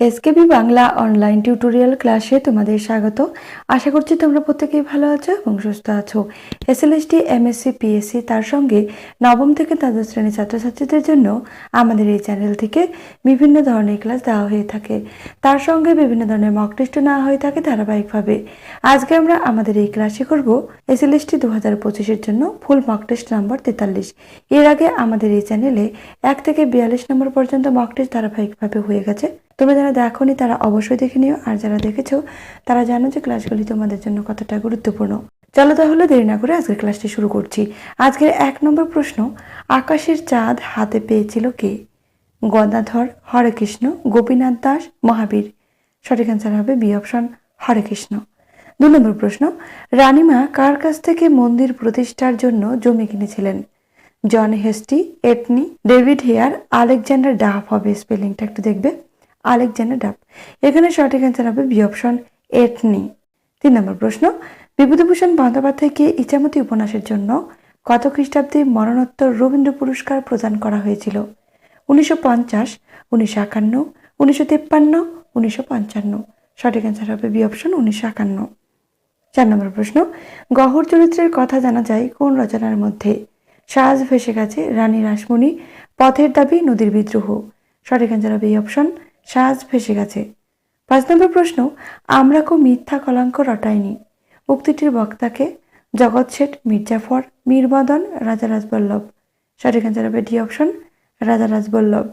SKB Bangla online tutorial ক্লাসে তোমাদের স্বাগত। আশা করছি তোমরা প্রত্যেকেই ভালো আছো এবং সুস্থ আছো। এসএলএসটি এমএসসি পিএসসি তার সঙ্গে নবম থেকে দ্বাদশ শ্রেণির ছাত্রছাত্রীদের জন্য আমাদের এই চ্যানেল থেকে বিভিন্ন ধরনের ক্লাস দেওয়া হয়ে থাকে। তার সঙ্গে বিভিন্ন ধরনের মক টেস্টও নেওয়া হয়ে থাকে ধারাবাহিকভাবে। আজকে আমরা আমাদের এই ক্লাসে করব এসএলএসটি দু হাজার পঁচিশের জন্য ফুল মক টেস্ট নাম্বার তেতাল্লিশ। এর আগে আমাদের এই চ্যানেলে এক থেকে বিয়াল্লিশ নম্বর পর্যন্ত মক টেস্ট ধারাবাহিকভাবে হয়ে গেছে। তোমরা যারা দেখোনি, তারা অবশ্যই দেখে নিও। আর যারা দেখেছ, তারা জানো যে ক্লাসগুলি তোমাদের জন্য কতটা গুরুত্বপূর্ণ। চলো তাহলে দেরি না করে আজকের ক্লাসটি শুরু করছি। আজকের এক নম্বর প্রশ্ন, আকাশের চাঁদ হাতে পেয়েছিল কে? গদাধর, হরে কৃষ্ণ, গোপীনাথ দাস, মহাবীর। সঠিক অ্যান্সার হবে বি অপশন হরে কৃষ্ণ। দু নম্বর প্রশ্ন, রানীমা কার কাছ থেকে মন্দির প্রতিষ্ঠার জন্য জমি কিনেছিলেন? John Hastie এটনি, David Hare, Alexander Duff হবে স্পেলিংটা একটু দেখবে। আলেকজান্ডার ডাফ এখানে সঠিক অ্যান্সার হবে বি অপশন এটনি তিন নম্বর প্রশ্ন, বিভূতিভূষণ বন্দ্যোপাধ্যায়কে ইচামতি উপন্যাসের জন্য কত খ্রিস্টাব্দে মরণোত্তর রবীন্দ্র পুরস্কার প্রদান করা হয়েছিল? উনিশশো পঞ্চাশ, উনিশশো একান্ন, উনিশশো তিপ্পান্ন, উনিশশো পঞ্চান্ন। সঠিক অ্যান্সার হবে বি অপশন উনিশশো একান্ন। চার নম্বর প্রশ্ন গহর চরিত্রের কথা জানা যায় কোন রচনার মধ্যে? সাজ ভেসে গেছে রানী রাসমণি, পথের দাবি নদীর বিদ্রোহ। সঠিক অ্যান্সার হবে এই অপশন সাজ ভেসে গেছে। পাঁচ নম্বর প্রশ্ন আমরা কো মিথ্যা কলাঙ্ক রটাইনি উক্তিটির বক্তাকে জগৎ শেঠ, মির্জাফর মীরবদন রাজা রাজবল্লভ। সঠিক অ্যান্সার হবে ডি অপশন, রাজা রাজবল্লভ।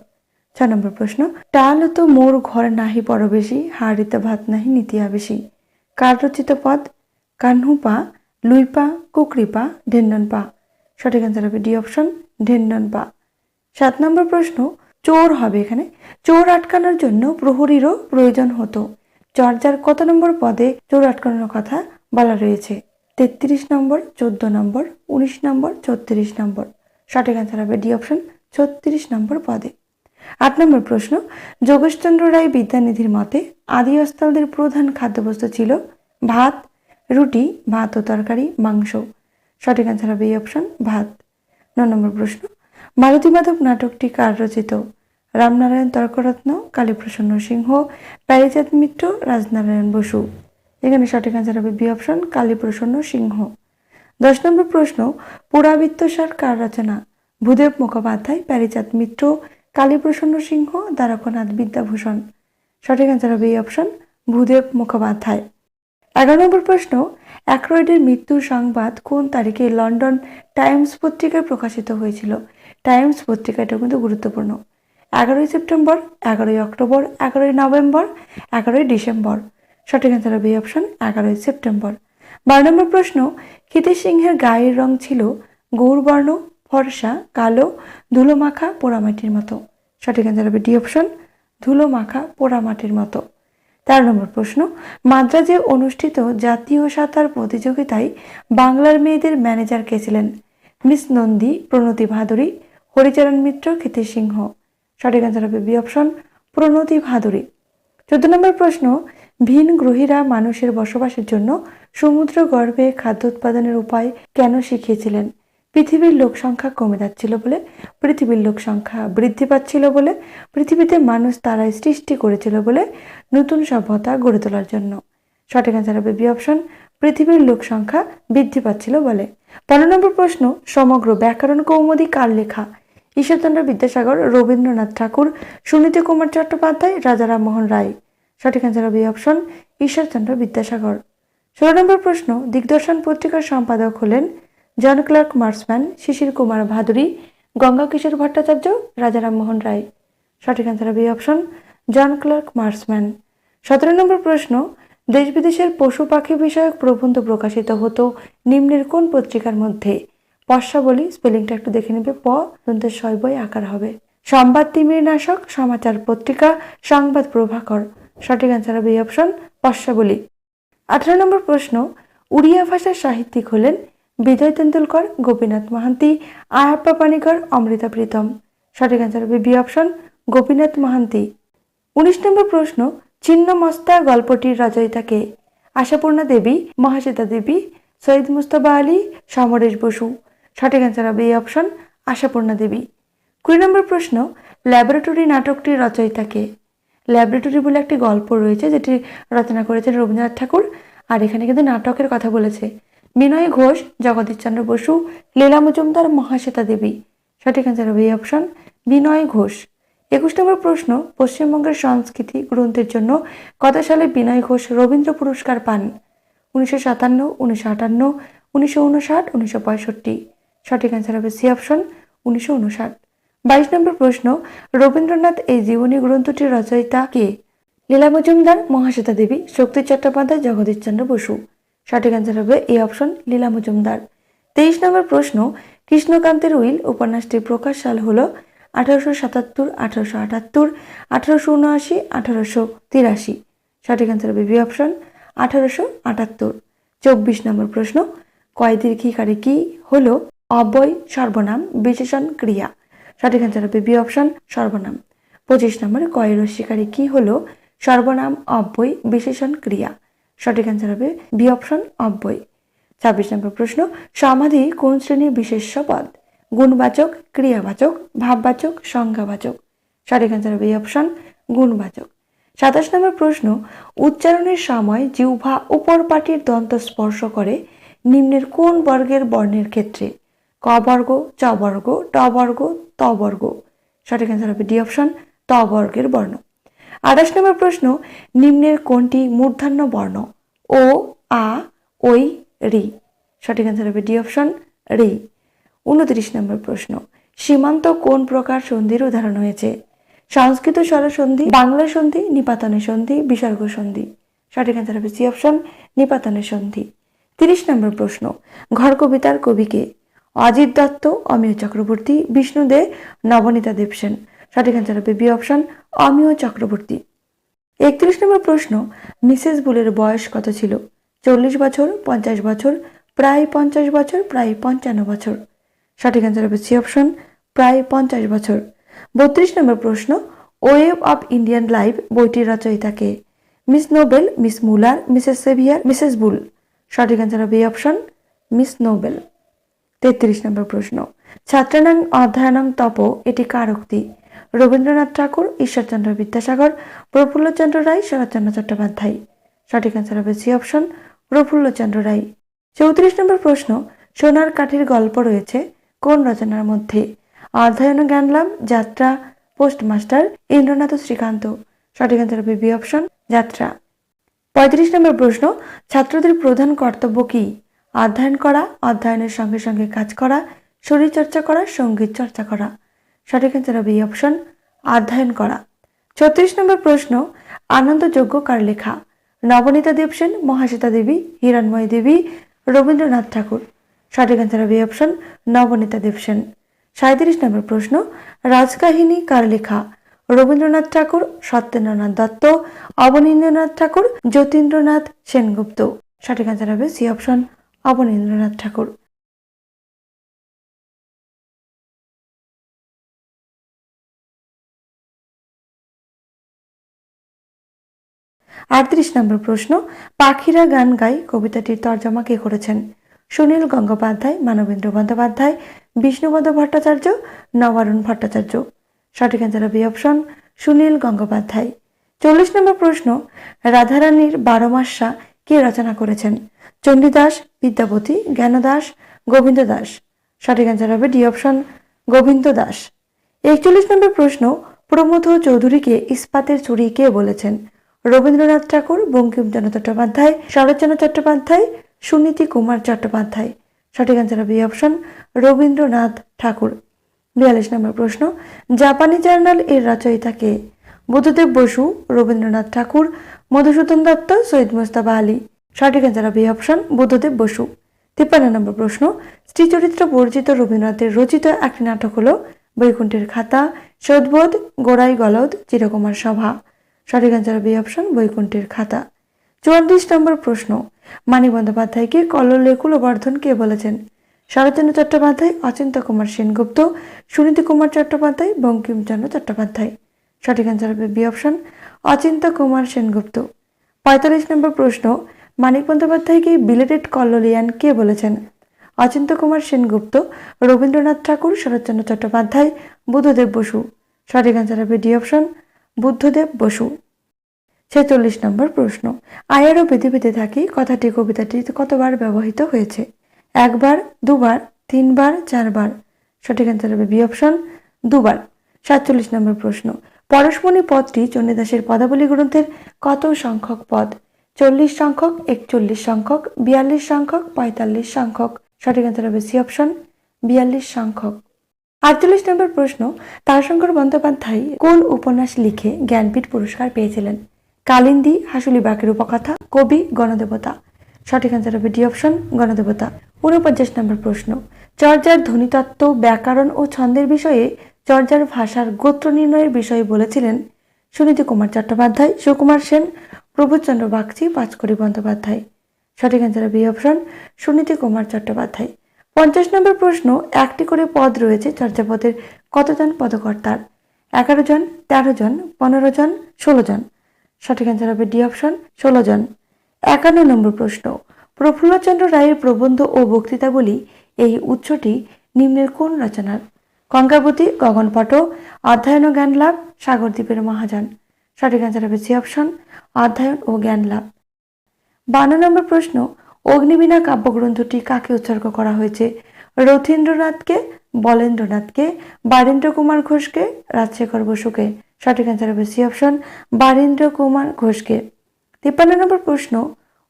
ছ নম্বর প্রশ্ন, টাল তো মোর ঘর নাহি পরবেশি, হাড়িতে ভাত নাহি নীতিয়া বেশি কার রচিত পদ? কাহ্নুপা লুইপা কুকরিপা ঢেন্ডন পা সঠিক অ্যান্সার হবে ডি অপশন ঢেন্ডন পা। সাত নম্বর প্রশ্ন চোর হবে এখানে। চোর আটকানোর জন্য প্রহরীরও প্রয়োজন হতো। চর্যার কত নম্বর পদে চোর আটকানোর কথা বলা রয়েছে? তেত্রিশ নম্বর, চোদ্দ নম্বর, উনিশ নম্বর, ছত্রিশ নম্বর। সঠিক অ্যান্সার হবে ডি অপশন ছত্রিশ নম্বর পদে। আট নম্বর প্রশ্ন, যোগেশচন্দ্র রায় বিদ্যানিধির মতে আদি অস্তালদের প্রধান খাদ্যবস্তু ছিল ভাত, রুটি, ভাত ও তরকারি, মাংস। সঠিক অ্যান্সার হবে এই অপশন ভাত। ন নম্বর প্রশ্ন মালতী মাধব নাটকটি কার রচিত রামনারায়ণ তর্করত্ন, কালীপ্রসন্ন সিংহ প্যারিচাঁদ মিত্র, রাজনারায়ণ বসু। এখানে সঠিক অ্যান্সার হবে বি অপশন কালীপ্রসন্ন সিংহ। দশ নম্বর প্রশ্ন পুরাবৃত্তসার কার রচনা? ভূদেব মুখোপাধ্যায় প্যারিচাঁদ মিত্র, কালীপ্রসন্ন সিংহ, দ্বারকনাথ বিদ্যাভূষণ। সঠিক অ্যান্সার হবে এই অপশন ভূদেব মুখোপাধ্যায়। এগারো নম্বর প্রশ্ন অ্যাক্রয়েডের মৃত্যুর সংবাদ কোন তারিখে লন্ডন টাইমস পত্রিকায় প্রকাশিত হয়েছিল? টাইমস পত্রিকাটা কিন্তু গুরুত্বপূর্ণ। এগারোই সেপ্টেম্বর, এগারোই অক্টোবর, এগারোই নভেম্বর, এগারোই ডিসেম্বর। সঠিক অ্যান্সার এই অপশন এগারোই সেপ্টেম্বর। বারো নম্বর প্রশ্ন ক্ষিতেশ সিংহের গায়ের রং ছিল গৌরবর্ণ, ফর্সা, কালো ধুলো মাখা পোড়ামাটির মতো। সঠিক অ্যান্সার হবে ডি অপশন ধুলো মাখা পোড়ামাটির মতো। তেরো নম্বর প্রশ্ন, মাদ্রাজে অনুষ্ঠিত জাতীয় সাঁতার প্রতিযোগিতায় বাংলার মেয়েদের ম্যানেজার কে ছিলেন? মিস নন্দী, প্রণতি ভাদুরী, হরিচরণ মিত্র, ক্ষিতিশ সিংহ। সঠিক অ্যান্সার হবে বি অপশন প্রণতি ভাদুরী। চোদ্দ নম্বর প্রশ্ন, ভিন গ্রহীরা মানুষের বসবাসের জন্য সমুদ্র গর্ভে খাদ্য উৎপাদনের উপায় কেন শিখিয়েছিলেন? পৃথিবীর লোক সংখ্যা কমে যাচ্ছিল বলে, পৃথিবীর লোক সংখ্যা বৃদ্ধি পাচ্ছিল বলে, পৃথিবীতে মানুষ তারাই সৃষ্টি করেছিল বলে নতুন সভ্যতা গড়ে তোলার জন্য। সঠিক অ্যান্সার হবে বি অপশন, পৃথিবীর লোক সংখ্যা বৃদ্ধি পাচ্ছিল বলে। পনেরো নম্বর প্রশ্ন, সমগ্র ব্যাকরণ কৌমুদী কার লেখা? ঈশ্বরচন্দ্র বিদ্যাসাগর, রবীন্দ্রনাথ ঠাকুর, সুনীতি কুমার চট্টোপাধ্যায়, রাজা রামমোহন রায়। সঠিক অ্যান্সার হবে অপশন, ঈশ্বরচন্দ্র বিদ্যাসাগর। ষোলো নম্বর প্রশ্ন, দিগদর্শন পত্রিকার সম্পাদক হলেন John Clark, Marshman Sisir Kumar Bhaduri, Ganga Kishore Bhattacharya Raja Rammohan Roy. সঠিক অ্যান্সার হবে অপশন জন ক্লার্ক, মার্সম্যান। সতেরো নম্বর প্রশ্ন দেশ বিদেশের পশু পাখি বিষয়ক প্রবন্ধ প্রকাশিত হতো নিম্নের কোন পত্রিকার মধ্যে? পশ্চাবলী স্পেলিংটা একটু দেখে নেবে, প দন্তের ছয় বই আকার হবে। সংবাদ তিমির নাশক, সমাচার পত্রিকা, সংবাদ প্রভাকর। সঠিক অ্যান্সার হবে অপশন পশ্চাবলী আঠারো নম্বর প্রশ্ন, উড়িয়া ভাষার সাহিত্যিক হলেন বিজয় তেন্ডুলকর, গোপীনাথ মাহান্তি আয়াপ্পা পানিকর, অমৃতা প্রীতম। সঠিক অ্যান্সার হবে বি অপশন গোপীনাথ মাহান্তি। উনিশ নম্বর প্রশ্ন ছিন্ন মস্তা গল্পটির রচয়িতাকে আশাপূর্ণা দেবী, মহাসিতা দেবী, সৈয়দ মুস্তফা আলী, সমরেশ বসু। সঠিক অ্যান্সার হবে এই অপশন আশাপূর্ণা দেবী। কুড়ি নম্বর প্রশ্ন ল্যাবরেটরি নাটকটির রচয়িতাকে ল্যাবরেটরি বলে একটি গল্প রয়েছে, যেটি রচনা করেছেন রবীন্দ্রনাথ ঠাকুর, আর এখানে কিন্তু নাটকের কথা বলেছে। বিনয় ঘোষ, জগদীশচন্দ্র বসু, লীলা মজুমদার, মহাশ্বেতা দেবী। সঠিক অ্যান্সার হবে অপশন বিনয় ঘোষ। একুশ নম্বর প্রশ্ন, পশ্চিমবঙ্গের সংস্কৃতি গ্রন্থের জন্য কত সালে বিনয় ঘোষ রবীন্দ্র পুরস্কার পান? উনিশশো সাতান্ন, উনিশশো আটান্ন, উনিশশো উনষাট, উনিশশো পঁয়ষট্টি। সঠিক অ্যান্সার হবে সি অপশন উনিশশো উনষাট। বাইশ নম্বর প্রশ্ন, রবীন্দ্রনাথ এই জীবনী গ্রন্থটির রচয়িতা কে? লীলা মজুমদার, মহাশ্বেতা দেবী, শক্তি চট্টোপাধ্যায়, জগদীশচন্দ্র বসু। সঠিক অ্যান্সার হবে এই অপশন লীলা মজুমদার। তেইশ নম্বর প্রশ্ন, কৃষ্ণকান্তের উইল উপন্যাসটির প্রকাশ সাল হল আঠারোশো সাতাত্তর, আঠারোশো আটাত্তর, আঠারোশো উনআশি, আঠারোশো তিরাশি। সঠিক অ্যান্সার হবে বি অপশন আঠারোশো আটাত্তর। চব্বিশ নম্বর প্রশ্ন, কয়েদির ক্ষিকারে কি হলো অব্যয় সর্বনাম বিশেষণ ক্রিয়া? সঠিক অ্যান্সার হবে বি অপশন সর্বনাম। পঁচিশ নম্বর কয়ের শিকারে কি হলো সর্বনাম অব্যয় বিশেষণ ক্রিয়া? সঠিক অ্যান্সার হবে বি অপশন অব্যয়। ছাব্বিশ নম্বর প্রশ্ন, সমাধি কোন শ্রেণির বিশেষ্য পদ? গুণবাচক, ক্রিয়াবাচক, ভাববাচক, সংজ্ঞাবাচক। সঠিক অ্যান্সার হবে অপশন গুণবাচক। সাতাশ নম্বর প্রশ্ন, উচ্চারণের সময় জিহ্বা উপর পাটির দন্ত স্পর্শ করে নিম্নের কোন বর্গের বর্ণের ক্ষেত্রে? ক বর্গ, চ বর্গ, ট বর্গ, ত বর্গ। সঠিক অ্যান্সার হবে ডি অপশন ত বর্গের বর্ণ। আঠাশ নম্বর প্রশ্ন, নিম্নের কোনটি মূর্ধান্য বর্ণ? ও, আ, ওই, রি। সঠিক অ্যান্সার হবে ডি অপশন রি। উনত্রিশ নম্বর প্রশ্ন, সীমান্ত কোন প্রকার সন্ধির উদাহরণ হয়েছে? সংস্কৃত স্বরসন্ধি বাংলা সন্ধি, নিপাতনের সন্ধি, বিসর্গ সন্ধি। সঠিক অ্যান্সার হবে সি অপশন নিপাতনের সন্ধি। তিরিশ নম্বর প্রশ্ন, ঘর কবিতার কবিকে অজিত দত্ত অমিয় চক্রবর্তী, বিষ্ণু দে, নবনীতা দেবসেন সঠিক অ্যান্সার হবে বি অপশন, অমিয় চক্রবর্তী। একত্রিশ নম্বর প্রশ্ন, মিসেস বুলের বয়স কত ছিল? চল্লিশ বছর, পঞ্চাশ বছর, প্রায় পঞ্চাশ বছর, প্রায় পঞ্চান্ন বছর। সঠিক অ্যান্সার হবে সি অপশন, প্রায় পঞ্চাশ বছর। বত্রিশ নম্বর প্রশ্ন ওয়েব অফ ইন্ডিয়ান লাইফ বইটির রচয়িতাকে Miss Noble, Miss Muller, Mrs Sevier, Mrs Bull. সঠিক অ্যান্সার হবে অপশন, মিস নোবেল। তেত্রিশ নম্বর প্রশ্ন, ছাত্রানাং অধ্যয়নং তপ, এটি কার উক্তি? রবীন্দ্রনাথ ঠাকুর, ঈশ্বরচন্দ্র বিদ্যাসাগর, প্রফুল্লচন্দ্র রায়, শরৎচন্দ্র চট্টোপাধ্যায়। সঠিক অ্যান্সার হবে সি অপশন প্রফুল্লচন্দ্র রায়। চৌত্রিশ নম্বর প্রশ্ন, সোনার কাঠির গল্প রয়েছে কোন রচনার মধ্যে? অধ্যয়ন জ্ঞানলাভ, যাত্রা, পোস্টমাস্টার, ইন্দ্রনাথ শ্রীকান্ত। সঠিক অ্যান্সার হবে বি অপশন যাত্রা। পঁয়ত্রিশ নম্বর প্রশ্ন, ছাত্রদের প্রধান কর্তব্য কি? অধ্যয়ন করা, অধ্যয়নের সঙ্গে সঙ্গে কাজ করা, শরীরচর্চা করা, সংগীত চর্চা করা। সঠিক অ্যান্সার হবে এই অপশন, অধ্যয়ন করা। ছত্রিশ নম্বর প্রশ্ন আনন্দযোগ্য কার লেখা? নবনীতা দেবসেন মহাশ্বেতা দেবী, হিরণময় দেবী, রবীন্দ্রনাথ ঠাকুর। সঠিক অ্যান্সার হবে অপশন, নবনীতা দেবসেন সাঁত্রিশ নম্বর প্রশ্ন, রাজকাহিনী কার লেখা? রবীন্দ্রনাথ ঠাকুর, সত্যেন্দ্রনাথ দত্ত, অবনীন্দ্রনাথ ঠাকুর, যতীন্দ্রনাথ সেনগুপ্ত। সঠিক অ্যান্সার হবে সি অপশন, অবনীন্দ্রনাথ ঠাকুর। আটত্রিশ নম্বর প্রশ্ন, পাখিরা গান গাই কবিতাটির তর্জমা কে করেছেন? সুনীল গঙ্গোপাধ্যায়, মানবেন্দ্র বন্দ্যোপাধ্যায় বিষ্ণুপদ ভট্টাচার্য, নবারুণ ভট্টাচার্য। সঠিক অ্যান্সার হবে অপশন সুনীল গঙ্গোপাধ্যায়। চল্লিশ নম্বর প্রশ্ন, রাধারানীর বারো মাসা কে রচনা করেছেন? চণ্ডীদাস বিদ্যাপতি জ্ঞানদাস গোবিন্দ দাস সঠিক অ্যান্সার হবে ডি অপশন গোবিন্দ দাস একচল্লিশ নম্বর প্রশ্ন, প্রমোদ চৌধুরীকে ইস্পাতের চুরি কে বলেছেন? রবীন্দ্রনাথ ঠাকুর বঙ্কিমচন্দ্র চট্টোপাধ্যায় শরৎচন্দ্র চট্টোপাধ্যায়, সুনীতি কুমার চট্টোপাধ্যায়। সঠিক অ্যান্সার হবে অপশন রবীন্দ্রনাথ ঠাকুর। বিয়াল্লিশ নম্বর প্রশ্ন, জাপানি জার্নাল এর রচয়িতাকে বুদ্ধদেব বসু, রবীন্দ্রনাথ ঠাকুর, মধুসূদন দত্ত, সৈয়দ মুস্তাবা আলী। সঠিক অ্যান্সার হবে অপশন বুদ্ধদেব বসু। তিপ্পান্ন নম্বর প্রশ্ন স্ত্রীচরিত্র পরিচিত রবীন্দ্রনাথের রচিত একটি নাটক হল বৈকুণ্ঠের খাতা, সদবোধ গোড়াই গলদ, চিরকুমার সভা। সঠিক অ্যান্সার হবে অপশন বৈকুণ্ঠের খাতা। চুয়াল্লিশ নম্বর প্রশ্ন মানিক বন্দ্যোপাধ্যায়কে কল্লোলে কুলবর্ধন কে বলেছেন? শরৎচন্দ্র চট্টোপাধ্যায় অচিন্ত কুমার সেনগুপ্ত, সুনীতি কুমার চট্টোপাধ্যায়, বঙ্কিমচন্দ্র চট্টোপাধ্যায়। সঠিক অ্যান্সার হবে বি অপশন অচিন্ত কুমার সেনগুপ্ত। পঁয়তাল্লিশ নম্বর প্রশ্ন মানিক বন্দ্যোপাধ্যায়কে বিলেটেড কল্লোলিয়ান কে বলেছেন? অচিন্ত কুমার সেনগুপ্ত, রবীন্দ্রনাথ ঠাকুর, শরৎচন্দ্র চট্টোপাধ্যায়, বুদ্ধদেব বসু। সঠিক অ্যান্সার হবে ডি অপশন বুদ্ধদেব বসু। ছেচল্লিশ নম্বর প্রশ্ন। আয়ারও বেঁধে বেঁধে থাকি, কথাটি, কবিতাটি কতবার ব্যবহৃত হয়েছে? একবার, দুবার, তিনবার, চারবার? সঠিক অ্যান্সার হবে বি অপশন দুবার। সাতচল্লিশ নম্বর প্রশ্ন। পরশমণি পদটি চণ্ডীদাসের পদাবলী গ্রন্থের কত সংখ্যক পদ? চল্লিশ সংখ্যক, একচল্লিশ সংখ্যক, বিয়াল্লিশ সংখ্যক, পঁয়তাল্লিশ সংখ্যক। সঠিক অ্যান্সার হবে সি অপশন বিয়াল্লিশ সংখ্যক। আটচল্লিশ নম্বর প্রশ্ন, তারশঙ্কর বন্দ্যোপাধ্যায় কোন উপন্যাস লিখে জ্ঞানপীঠ পুরস্কার পেয়েছিলেন? কালিন্দী, হাসুলি বাকের উপকথা, কবি, গণদেবতা। সঠিক অ্যান্সার হবে ডি অপশন গণদেবতা। উনপঞ্চাশ নম্বর প্রশ্ন, চর্যার ধ্বনিতত্ত্ব, ব্যাকরণ ও ছন্দের বিষয়ে চর্যার ভাষার গোত্র নির্ণয়ের বিষয়ে বলেছিলেন সুনীতি কুমার চট্টোপাধ্যায়, সুকুমার সেন, প্রভুচন্দ্র বাগচি পাঁচকড়ি বন্দ্যোপাধ্যায়। সঠিক answer B option Suniti Kumar Chattopadhyay. পঞ্চাশ নম্বর প্রশ্ন, একটি করে পদ রয়েছে চর্যাপদের কতজন পদকর্তার? এগারো জন, তেরো জন, পনেরো জন, ষোলো জন। সঠিক অ্যান্সার হবে ডি অপশন, ষোলো জন। একান্ন নম্বর প্রশ্ন, প্রফুল্লচন্দ্র রায়ের প্রবন্ধ ও বক্তৃতাবলী এই উৎসটি নিম্নের কোন রচনার? গঙ্গাবতী, গগনপট, অধ্যয়ন ও জ্ঞান লাভ, সাগরদ্বীপের মহাজন সঠিক অ্যান্সার হবে সি অপশন, অধ্যয়ন ও জ্ঞান লাভ। বান্ন নম্বর প্রশ্ন অগ্নিবীণা কাব্যগ্রন্থটি কাকে উৎসর্গ করা হয়েছে? রথীন্দ্রনাথকে, বলেন্দ্রনাথকে, বারীন্দ্র কুমার ঘোষকে, রাজশেখর বসুকে? সঠিক অ্যান্সার হবে সি অপশন বারীন্দ্র কুমার ঘোষকে। তিপ্পান্ন নম্বর প্রশ্ন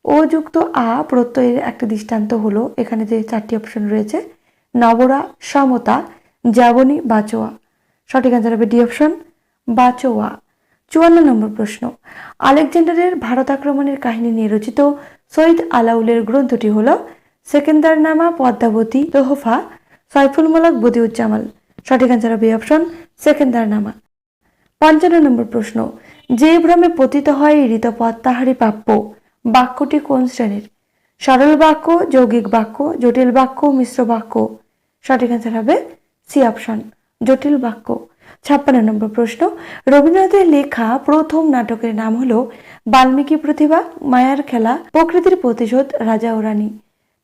ও যুক্ত আ প্রত্যয়ের একটা দৃষ্টান্ত হলো। এখানে যে চারটি অপশন রয়েছে, নবরা, সমতা, যাবনী, বাচোয়া। সঠিক অ্যান্সার হবে ডি অপশন বাচোয়া। চুয়ান্ন নম্বর প্রশ্ন, আলেকজান্ডারের ভারত আক্রমণের কাহিনী নিয়ে রচিত সৈয়দ আলাউলের গ্রন্থটি হল সেকেন্দারনামা পদ্মাবতী তোহফা সাইফুল মোলাক বদিউজ্জামাল। সঠিক অ্যান্সার হবে অপশন সেকেন্দারনামা। পঞ্চান্ন নম্বর প্রশ্ন, যে ভ্রমে পতিত হয় ঋতপদ তাহারই প্রাপ্য? বাক্যটি কোন শ্রেণির? সরল বাক্য, যৌগিক বাক্য, জটিল বাক্য, মিশ্র বাক্য? সঠিক অ্যান্সার হবে সি অপশন জটিল বাক্য। ছাপ্পান্ন নম্বর প্রশ্ন। রবীন্দ্রনাথের লেখা প্রথম নাটকের নাম হল বাল্মীকি প্রতিভা মায়ার খেলা, প্রকৃতির প্রতিশোধ, রাজা ও রানী।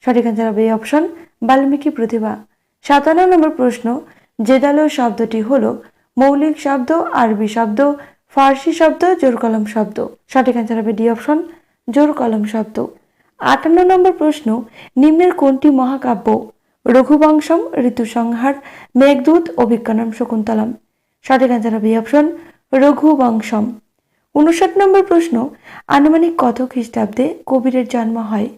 সঠিক অ্যান্সার হবে এই অপশন বাল্মীকি প্রতিভা সাতান্ন নম্বর প্রশ্ন, জেদালো শব্দটি হল মৌলিক শব্দ, আরবি শব্দ, ফার্সি শব্দ, জোর কলম শব্দ। সঠিক অ্যান্সার হবে ডি অপশন জোর কলম শব্দ। আটান্ন নম্বর প্রশ্ন, নিম্নের কোনটি মহাকাব্য? রঘুবংশম, ঋতুসংহার, মেঘদূত অভিজ্ঞানম শকুন্তলম। সঠিক অ্যান্সার হবে অপশন রঘুবংশম উনষাট নম্বর প্রশ্ন, আনুমানিক কত খ্রিস্টাব্দে কবিরের জন্ম হয়?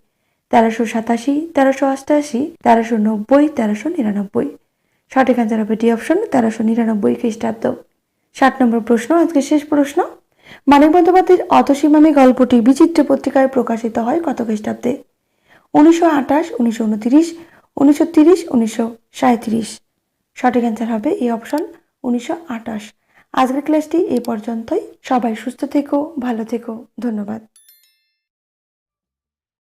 তেরোশো সাতাশি, তেরোশো অষ্টাশি, তেরোশো নব্বই, তেরোশো নিরানব্বই। সঠিক অ্যান্সার হবে ডি অপশন তেরোশো নিরানব্বই খ্রিস্টাব্দ। ষাট নম্বর প্রশ্ন, আজকে শেষ প্রশ্ন। মানিক বন্দ্যোপাধ্যায়ের অতসীমামি গল্পটি বিচিত্র পত্রিকায় প্রকাশিত হয় কত খ্রিস্টাব্দে? উনিশশো আঠাশ, উনিশশো উনত্রিশ, উনিশশো তিরিশ, উনিশশো সাঁত্রিশ সঠিক অ্যান্সার হবে এই অপশন উনিশশো আঠাশ। আজকের ক্লাসটি এ পর্যন্তই। সবাই সুস্থ থেকো ভালো থেকো। ধন্যবাদ।